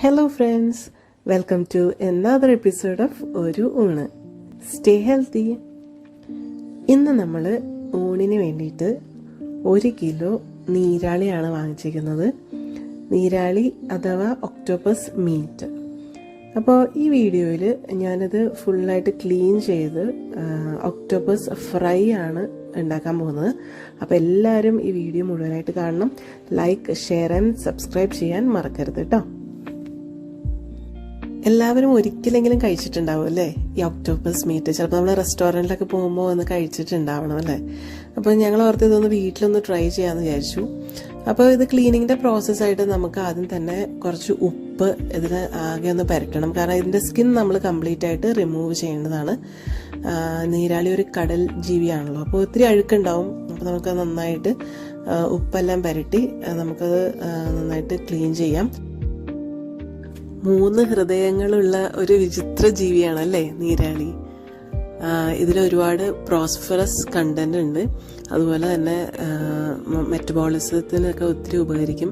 Hello friends welcome to another episode of ഒരു ഊണ് stay healthy ഇന്ന് നമ്മൾ ഊണിന് വേണ്ടിയിട്ട് ഒരു കിലോ നീരാളിയാണ് വാങ്ങിച്ചിരിക്കുന്നത്. നീരാളി അഥവാ ഒക്ടോപ്പസ് മീറ്റ്. അപ്പോൾ ഈ വീഡിയോയിൽ ഞാനത് ഫുള്ളായിട്ട് ക്ലീൻ ചെയ്ത് ഒക്ടോപ്പസ് ഫ്രൈ ആണ് ഉണ്ടാക്കാൻ പോകുന്നത്. അപ്പോൾ എല്ലാവരും ഈ വീഡിയോ മുഴുവനായിട്ട് കാണണം. ലൈക്ക് ഷെയർ ആൻഡ് സബ്സ്ക്രൈബ് ചെയ്യാൻ മറക്കരുത് കേട്ടോ. എല്ലാവരും ഒരിക്കലെങ്കിലും കഴിച്ചിട്ടുണ്ടാവും അല്ലേ? ഈ ഒക്ടോപ്പസ് മീറ്റ്. ചിലപ്പോൾ നമ്മൾ റെസ്റ്റോറന്റിലൊക്കെ പോകുമ്പോൾ ഒന്ന് കഴിച്ചിട്ടുണ്ടാവണം അല്ലേ? അപ്പോൾ ഞങ്ങൾ ഓർത്ത് ഇതൊന്ന് വീട്ടിലൊന്ന് ട്രൈ ചെയ്യാമെന്ന് വിചാരിച്ചു. അപ്പോൾ ഇത് ക്ലീനിങ്ങിന്റെ പ്രോസസ്സായിട്ട് നമുക്ക് ആദ്യം തന്നെ കുറച്ച് ഉപ്പ് ഇതിന് ആകെ ഒന്ന് പരട്ടണം. കാരണം ഇതിന്റെ സ്കിൻ നമ്മൾ കംപ്ലീറ്റ് ആയിട്ട് റിമൂവ് ചെയ്യേണ്ടതാണ്. നീരാളി ഒരു കടൽ ജീവിയാണല്ലോ. അപ്പോൾ ഒത്തിരി അഴുക്കുണ്ടാവും. അപ്പോൾ നമുക്ക് നന്നായിട്ട് ഉപ്പെല്ലാം പുരട്ടി നമുക്കത് നന്നായിട്ട് ക്ലീൻ ചെയ്യാം. മൂന്ന് ഹൃദയങ്ങളുള്ള ഒരു വിചിത്ര ജീവിയാണല്ലേ നീരാളി. ഇതിൽ ഒരുപാട് പ്രോസ്ഫറസ് കണ്ടന്റ് ഉണ്ട്. അതുപോലെ തന്നെ മെറ്റബോളിസത്തിനൊക്കെ ഒത്തിരി ഉപകരിക്കും.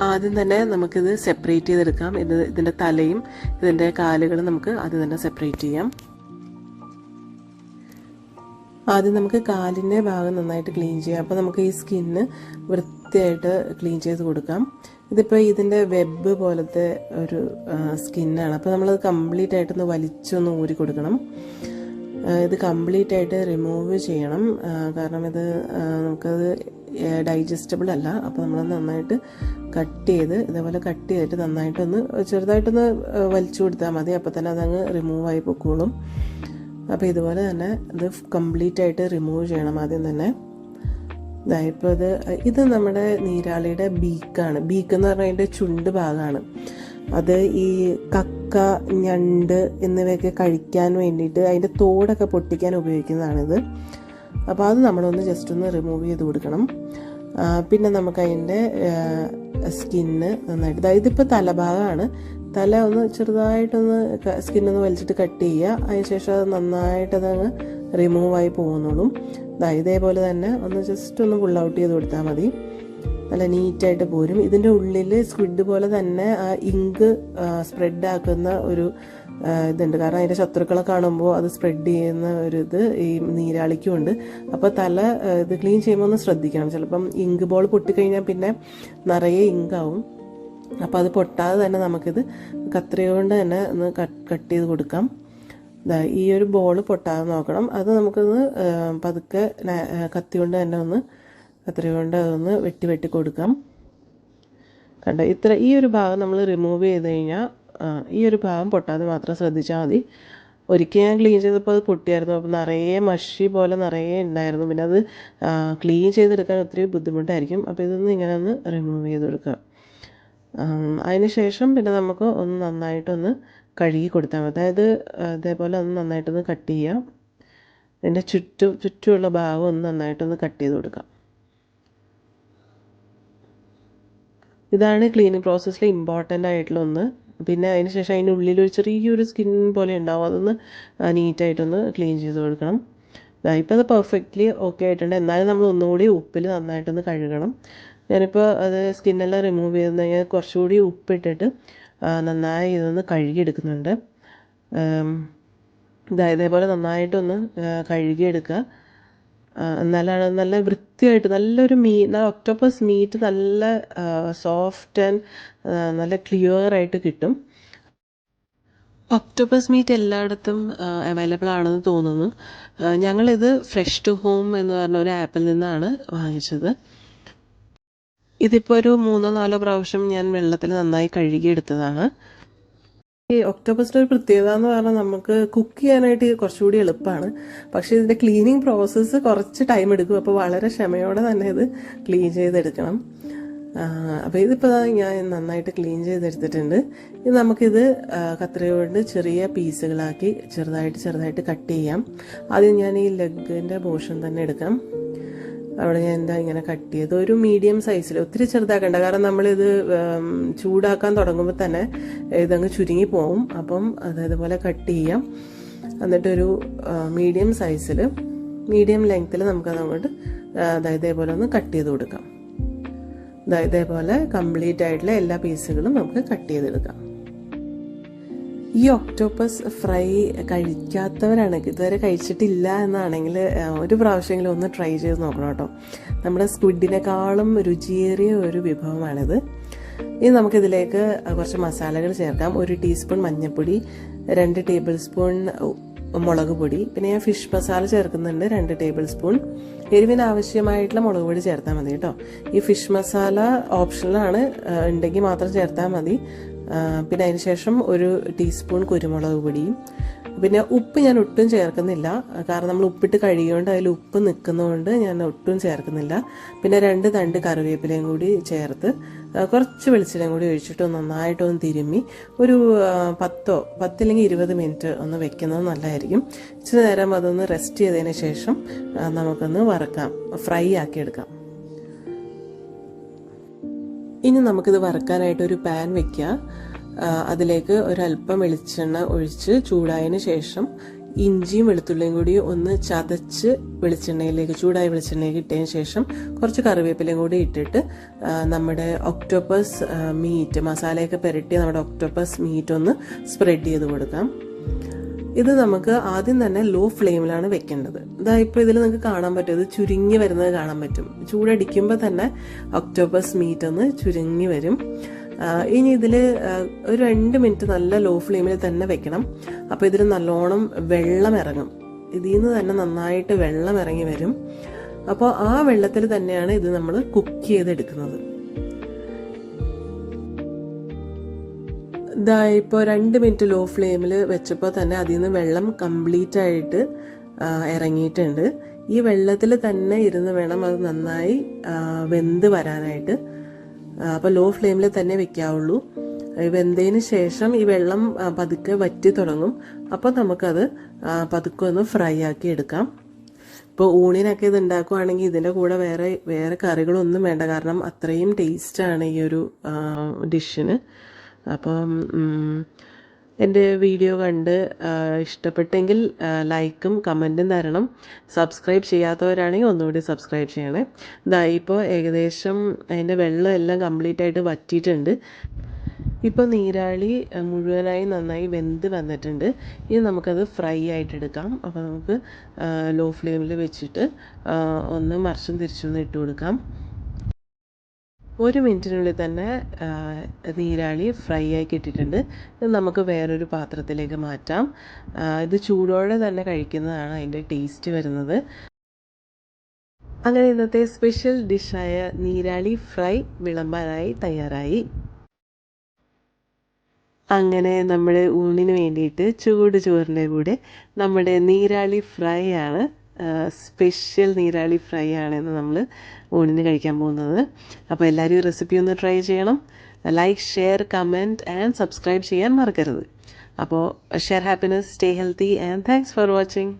ആദ്യം തന്നെ നമുക്കിത് സെപ്പറേറ്റ് ചെയ്തെടുക്കാം. ഇത് ഇതിന്റെ തലയും ഇതിന്റെ കാലുകളും നമുക്ക് ആദ്യം തന്നെ സെപ്പറേറ്റ് ചെയ്യാം. ആദ്യം നമുക്ക് കാലിന്റെ ഭാഗം നന്നായിട്ട് ക്ലീൻ ചെയ്യാം. അപ്പോൾ നമുക്ക് ഈ സ്കിന്ന് വൃത്തിയായിട്ട് ക്ലീൻ ചെയ്ത് കൊടുക്കാം. ഇതിപ്പോൾ ഇതിന്റെ വെബ് പോലത്തെ ഒരു സ്കിന്നാണ്. അപ്പോൾ നമ്മളത് കംപ്ലീറ്റ് ആയിട്ടൊന്ന് വലിച്ചൊന്ന് ഊരി കൊടുക്കണം. ഇത് കംപ്ലീറ്റ് ആയിട്ട് റിമൂവ് ചെയ്യണം. കാരണം ഇത് നമുക്കത് ഡൈജസ്റ്റബിൾ അല്ല. അപ്പോൾ നമ്മൾ നന്നായിട്ട് കട്ട് ചെയ്ത് ഇതേപോലെ കട്ട് ചെയ്തിട്ട് നന്നായിട്ടൊന്ന് ചെറുതായിട്ടൊന്ന് വലിച്ചു കൊടുത്താൽ മതി. അപ്പോൾ തന്നെ അതങ്ങ് റിമൂവ് ആയി പൊക്കോളും. അപ്പോൾ ഇതുപോലെ തന്നെ ഇത് കംപ്ലീറ്റ് ആയിട്ട് റിമൂവ് ചെയ്യണം ആദ്യം തന്നെ. ഇതായിപ്പോൾ ഇത് ഇത് നമ്മുടെ നീരാളിയുടെ ബീക്കാണ് ബീക്ക് എന്ന് പറഞ്ഞാൽ അതിന്റെ ചുണ്ട് ഭാഗമാണ് അത് ഈ കക്ക ഞണ്ട് എന്നിവയൊക്കെ കഴിക്കാൻ വേണ്ടിയിട്ട് അതിന്റെ തോടൊക്കെ പൊട്ടിക്കാൻ ഉപയോഗിക്കുന്നതാണിത്. അപ്പോൾ അത് നമ്മളൊന്ന് ജസ്റ്റ് ഒന്ന് റിമൂവ് ചെയ്ത് കൊടുക്കണം. പിന്നെ നമുക്ക് അതിന്റെ സ്കിന്ന് നന്നായിട്ട്. അതായത് ഇതിപ്പോൾ തലഭാഗമാണ് തല ഒന്ന് ചെറുതായിട്ടൊന്ന് സ്കിന്നൊന്ന് വലിച്ചിട്ട് കട്ട് ചെയ്യുക അതിനുശേഷം അത് നന്നായിട്ട് അതങ്ങ് റിമൂവായി പോകുന്നുള്ളൂ ദാ ഇതേപോലെ തന്നെ ഒന്ന് ജസ്റ്റ് ഒന്ന് പുൾ ഔട്ട് ചെയ്ത് കൊടുത്താൽ മതി. നല്ല നീറ്റായിട്ട് പോരും. ഇതിന്റെ ഉള്ളിൽ സ്ക്വിഡ് പോലെ തന്നെ ആ ഇങ്ക് സ്പ്രെഡ് ആക്കുന്ന ഒരു ഇതുണ്ട്. കാരണം അതിന്റെ ശത്രുക്കളെ കാണുമ്പോൾ അത് സ്പ്രെഡ് ചെയ്യുന്ന ഒരു ഇത് ഈ നീരാളിക്കും ഉണ്ട്. അപ്പോൾ തല ഇത് ക്ലീൻ ചെയ്യുമ്പോൾ ഒന്ന് ശ്രദ്ധിക്കണം. ചിലപ്പം ഇങ്ക് ബോൾ പൊട്ടിക്കഴിഞ്ഞാൽ പിന്നെ നിറയെ ഇങ്കാവും അപ്പോൾ അത് പൊട്ടാതെ തന്നെ നമുക്കിത് കത്രിക കൊണ്ട് തന്നെ ഒന്ന് കട്ട് ചെയ്ത് കൊടുക്കാം. ഈ ഒരു ബോൾ പൊട്ടാതെ നോക്കണം. അത് നമുക്കൊന്ന് പതുക്കെ കത്തി കൊണ്ട് തന്നെ ഒന്ന് കത്രിക കൊണ്ട് അതൊന്ന് വെട്ടി വെട്ടി കൊടുക്കാം. കണ്ടോ? ഇത്ര ഈ ഒരു ഭാഗം നമ്മൾ റിമൂവ് ചെയ്ത് കഴിഞ്ഞാൽ ഈ ഒരു ഭാഗം പൊട്ടാതെ മാത്രം ശ്രദ്ധിച്ചാൽ മതി. ഒരിക്കൽ ഞാൻ ക്ലീൻ ചെയ്തപ്പോൾ അത് പൊട്ടിയായിരുന്നു. അപ്പോൾ നിറയെ മഷി പോലെ നിറയെ ഉണ്ടായിരുന്നു. പിന്നെ അത് ക്ലീൻ ചെയ്തെടുക്കാൻ ഒത്തിരി ബുദ്ധിമുട്ടായിരിക്കും. അപ്പോൾ ഇതൊന്ന് ഇങ്ങനെ ഒന്ന് റിമൂവ് ചെയ്ത് കൊടുക്കുക അതിന് ശേഷം പിന്നെ നമുക്ക് ഒന്ന് നന്നായിട്ടൊന്ന് കഴുകി കൊടുത്താൽ മതി. അതായത് ഇതേപോലെ ഒന്ന് നന്നായിട്ടൊന്ന് കട്ട് ചെയ്യാം. ഇതിന്റെ ചുറ്റും ചുറ്റുമുള്ള ഭാഗം ഒന്ന് നന്നായിട്ടൊന്ന് കട്ട് ചെയ്ത് കൊടുക്കാം. ഇതാണ് ക്ലീനിങ് പ്രോസസ്സിൽ ഇമ്പോർട്ടന്റ് ആയിട്ടുള്ള ഒന്ന് പിന്നെ അതിന് ശേഷം അതിന്റെ ഉള്ളിലൊരു ചെറിയൊരു സ്കിൻ പോലെ ഉണ്ടാവും. അതൊന്ന് നീറ്റായിട്ടൊന്ന് ക്ലീൻ ചെയ്ത് കൊടുക്കണം. ഇപ്പോൾ അത് പെർഫെക്റ്റ്ലി ഓക്കെ ആയിട്ടുണ്ട്. എന്നാലും നമ്മൾ ഒന്നുകൂടി ഉപ്പിൽ നന്നായിട്ടൊന്ന് കഴുകണം. ഞാനിപ്പോൾ അത് സ്കിന്നെല്ലാം റിമൂവ് ചെയ്ത് കഴിഞ്ഞാൽ കുറച്ചുകൂടി ഉപ്പിട്ടിട്ട് നന്നായി ഇതൊന്ന് കഴുകിയെടുക്കുന്നുണ്ട്. ഇതേപോലെ നന്നായിട്ടൊന്ന് കഴുകിയെടുക്കുക. എന്നാലാണ് നല്ല വൃത്തിയായിട്ട് നല്ലൊരു മീ ഒക്ടോപ്പസ് മീറ്റ് നല്ല സോഫ്റ്റ് ആൻഡ് നല്ല ക്ലിയർ ആയിട്ട് കിട്ടും. ഒക്ടോപ്പസ് മീറ്റ് എല്ലായിടത്തും അവൈലബിൾ ആണെന്ന് തോന്നുന്നു. ഞങ്ങളിത് ഫ്രഷ് ടു ഹോം എന്ന് പറഞ്ഞ ഒരു ആപ്പിൽ നിന്നാണ് വാങ്ങിച്ചത്. ഇതിപ്പോൾ ഒരു മൂന്നോ നാലോ പ്രാവശ്യം ഞാൻ വെള്ളത്തിൽ നന്നായി കഴുകിയെടുത്തതാണ്. ഈ ഒക്ടോബസിന്റെ ഒരു പ്രത്യേകത എന്ന് പറഞ്ഞാൽ നമുക്ക് കുക്ക് ചെയ്യാനായിട്ട് കുറച്ചുകൂടി എളുപ്പമാണ് പക്ഷേ ഇതിന്റെ ക്ലീനിങ് പ്രോസസ്സ് കുറച്ച് ടൈം എടുക്കും. അപ്പോൾ വളരെ ക്ഷമയോടെ തന്നെ ഇത് ക്ലീൻ ചെയ്തെടുക്കണം. അപ്പോൾ ഇതിപ്പോൾ ഞാൻ നന്നായിട്ട് ക്ലീൻ ചെയ്തെടുത്തിട്ടുണ്ട്. ഇത് നമുക്കിത് കത്രിക കൊണ്ട് ചെറിയ പീസുകളാക്കി ചെറുതായിട്ട് ചെറുതായിട്ട് കട്ട് ചെയ്യാം. ആദ്യം ഞാൻ ഈ ലെഗിന്റെ പോർഷൻ തന്നെ എടുക്കാം അവിടെ ഞാൻ എന്താ ഇങ്ങനെ കട്ട് ചെയ്ത് ഒരു മീഡിയം സൈസിൽ ഒത്തിരി ചെറുതാക്കണ്ട. കാരണം നമ്മളിത് ചൂടാക്കാൻ തുടങ്ങുമ്പോൾ തന്നെ ഇതങ്ങ് ചുരുങ്ങി പോവും. അപ്പം അതേപോലെ കട്ട് ചെയ്യാം. എന്നിട്ടൊരു മീഡിയം സൈസിൽ മീഡിയം ലെങ്ത്തിൽ നമുക്കത് അങ്ങോട്ട് അതായത് ഇതേപോലെ ഒന്ന് കട്ട് ചെയ്ത് കൊടുക്കാം. ഇതേപോലെ കംപ്ലീറ്റ് ആയിട്ടുള്ള എല്ലാ പീസുകളും നമുക്ക് കട്ട് ചെയ്തെടുക്കാം. ഈ ഒക്ടോപ്പസ് ഫ്രൈ കഴിക്കാത്തവരാണ്. ഇതുവരെ കഴിച്ചിട്ടില്ല എന്നാണെങ്കിൽ ഒരു പ്രാവശ്യമെങ്കിലും ഒന്ന് ട്രൈ ചെയ്ത് നോക്കണം കേട്ടോ. നമ്മുടെ സ്ക്വിഡിനെക്കാളും രുചിയേറിയ ഒരു വിഭവമാണിത്. ഇനി നമുക്കിതിലേക്ക് കുറച്ച് മസാലകൾ ചേർക്കാം. ഒരു ടീസ്പൂൺ മഞ്ഞൾപ്പൊടി രണ്ട് ടേബിൾ സ്പൂൺ മുളക് പൊടി. പിന്നെ ഞാൻ ഫിഷ് മസാല ചേർക്കുന്നുണ്ട് രണ്ട് ടേബിൾ സ്പൂൺ. എരിവിന് ആവശ്യമായിട്ടുള്ള മുളക് പൊടി ചേർത്താൽ മതി കേട്ടോ. ഈ ഫിഷ് മസാല ഓപ്ഷനിലാണ് ഉണ്ടെങ്കിൽ മാത്രം ചേർത്താൽ മതി. പിന്നെ അതിന് ശേഷം ഒരു ടീസ്പൂൺ കുരുമുളക് പൊടിയും. പിന്നെ ഉപ്പ് ഞാൻ ഒട്ടും ചേർക്കുന്നില്ല. കാരണം നമ്മൾ ഉപ്പിട്ട് കഴുകിയോണ്ട് അതിൽ ഉപ്പ് നിൽക്കുന്നതുകൊണ്ട് ഞാൻ ഒട്ടും ചേർക്കുന്നില്ല. പിന്നെ രണ്ട് തണ്ട് കറിവേപ്പിലയും കൂടി ചേർത്ത് കുറച്ച് വെളിച്ചെണ്ണയും കൂടി ഒഴിച്ചിട്ട് നന്നായിട്ടൊന്ന് തിരുമ്മി ഒരു പത്തോ പത്തില്ലെങ്കിൽ ഇരുപത് മിനിറ്റ് ഒന്ന് വെക്കുന്നത് നല്ലതായിരിക്കും. ഇച്ചിരി നേരം അതൊന്ന് റെസ്റ്റ് ചെയ്തതിന് ശേഷം നമുക്കൊന്ന് വറക്കാം ഫ്രൈ ആക്കി എടുക്കാം ഇനി നമുക്കിത് വറക്കാനായിട്ട് ഒരു പാൻ വെക്കുക അതിലേക്ക് ഒരല്പം വെളിച്ചെണ്ണ ഒഴിച്ച് ചൂടായതിന് ശേഷം ഇഞ്ചിയും വെളുത്തുള്ളിയും കൂടി ഒന്ന് ചതച്ച് വെളിച്ചെണ്ണയിലേക്ക് ചൂടായ വെളിച്ചെണ്ണയിലേക്ക് ഇട്ടതിന് ശേഷം കുറച്ച് കറിവേപ്പിലയും കൂടി ഇട്ടിട്ട് നമ്മുടെ ഒക്ടോപ്പസ് മീറ്റ് മസാലയൊക്കെ പുരട്ടി നമ്മുടെ ഒക്ടോപ്പസ് മീറ്റ് ഒന്ന് സ്പ്രെഡ് ചെയ്ത് കൊടുക്കാം. ഇത് നമുക്ക് ആദ്യം തന്നെ ലോ ഫ്ലെയിമിലാണ് വെക്കേണ്ടത്. ഇതാ ഇപ്പോൾ ഇതിൽ നിങ്ങൾക്ക് കാണാൻ പറ്റും. ഇത് ചുരുങ്ങി വരുന്നത് കാണാൻ പറ്റും. ചൂടടിക്കുമ്പോൾ തന്നെ ഒക്ടോബസ് മീറ്റ് ഒന്ന് ചുരുങ്ങി വരും. ഇനി ഇതിൽ ഒരു രണ്ട് മിനിറ്റ് നല്ല ലോ ഫ്ലെയിമിൽ തന്നെ വെക്കണം. അപ്പോൾ ഇതിൽ നല്ലോണം വെള്ളം ഇറങ്ങും. ഇതിൽ നിന്ന് തന്നെ നന്നായിട്ട് വെള്ളം ഇറങ്ങി വരും. അപ്പോൾ ആ വെള്ളത്തിൽ തന്നെയാണ് ഇത് നമ്മൾ കുക്ക് ചെയ്തെടുക്കുന്നത്. ഇതാ ഇപ്പോൾ രണ്ട് മിനിറ്റ് ലോ ഫ്ലെയിമിൽ വെച്ചപ്പോൾ തന്നെ അതിൽ നിന്ന് വെള്ളം കംപ്ലീറ്റ് ആയിട്ട് ഇറങ്ങിയിട്ടുണ്ട്. ഈ വെള്ളത്തിൽ തന്നെ ഇരുന്ന് വേണം അത് നന്നായി വെന്ത് വരാനായിട്ട്. അപ്പോൾ ലോ ഫ്ലെയിമിൽ തന്നെ വെക്കാവുള്ളൂ. വെന്തതിന് ശേഷം ഈ വെള്ളം പതുക്കെ വറ്റി തുടങ്ങും. അപ്പോൾ നമുക്കത് പതുക്കെ ഒന്ന് ഫ്രൈ ആക്കി എടുക്കാം. ഇപ്പോൾ ഊണിനൊക്കെ ഇത് ഉണ്ടാക്കുവാണെങ്കിൽ ഇതിന്റെ കൂടെ വേറെ വേറെ കറികളൊന്നും വേണ്ട. കാരണം അത്രയും ടേസ്റ്റാണ് ഈ ഒരു ഡിഷിന്. അപ്പം എന്റെ വീഡിയോ കണ്ട് ഇഷ്ടപ്പെട്ടെങ്കിൽ ലൈക്കും കമന്റും തരണം. സബ്സ്ക്രൈബ് ചെയ്യാത്തവരാണെങ്കിൽ ഒന്നുകൂടി സബ്സ്ക്രൈബ് ചെയ്യണേ. ഇതാ ഇപ്പോൾ ഏകദേശം അതിന്റെ വെള്ളം എല്ലാം കംപ്ലീറ്റ് ആയിട്ട് വറ്റിയിട്ടുണ്ട്. ഇപ്പോൾ നീരാളി മുഴുവനായി നന്നായി വെന്ത് വന്നിട്ടുണ്ട്. ഇനി നമുക്കത് ഫ്രൈ ആയിട്ടെടുക്കാം അപ്പോൾ നമുക്ക് ലോ ഫ്ലെയിമിൽ വെച്ചിട്ട് ഒന്ന് മറിച്ചും തിരിച്ചൊന്ന് ഇട്ട് കൊടുക്കാം. ഒരു മിനിറ്റിനുള്ളിൽ തന്നെ നീരാളി ഫ്രൈ ആയി കിട്ടിയിട്ടുണ്ട്. ഇത് നമുക്ക് വേറൊരു പാത്രത്തിലേക്ക് മാറ്റാം. ഇത് ചൂടോടെ തന്നെ കഴിക്കുന്നതാണ് അതിന്റെ ടേസ്റ്റ് വരുന്നത്. അങ്ങനെ ഇന്നത്തെ സ്പെഷ്യൽ ഡിഷായ നീരാളി ഫ്രൈ വിളമ്പാനായി തയ്യാറായി. അങ്ങനെ നമ്മുടെ ഊണിന് വേണ്ടിയിട്ട് ചൂട് ചോറിന്റെ കൂടെ നമ്മുടെ നീരാളി ഫ്രൈ ആണ് സ്പെഷ്യൽ നീരാളി ഫ്രൈ ആണെന്ന് നമ്മൾ ഊണിന് കഴിക്കാൻ പോകുന്നത്. അപ്പോൾ എല്ലാവരും റെസിപ്പി ഒന്ന് ട്രൈ ചെയ്യണം. Like share comment and subscribe ചെയ്യാൻ മറക്കരുത്. അപ്പോൾ share happiness stay healthy and thanks for watching.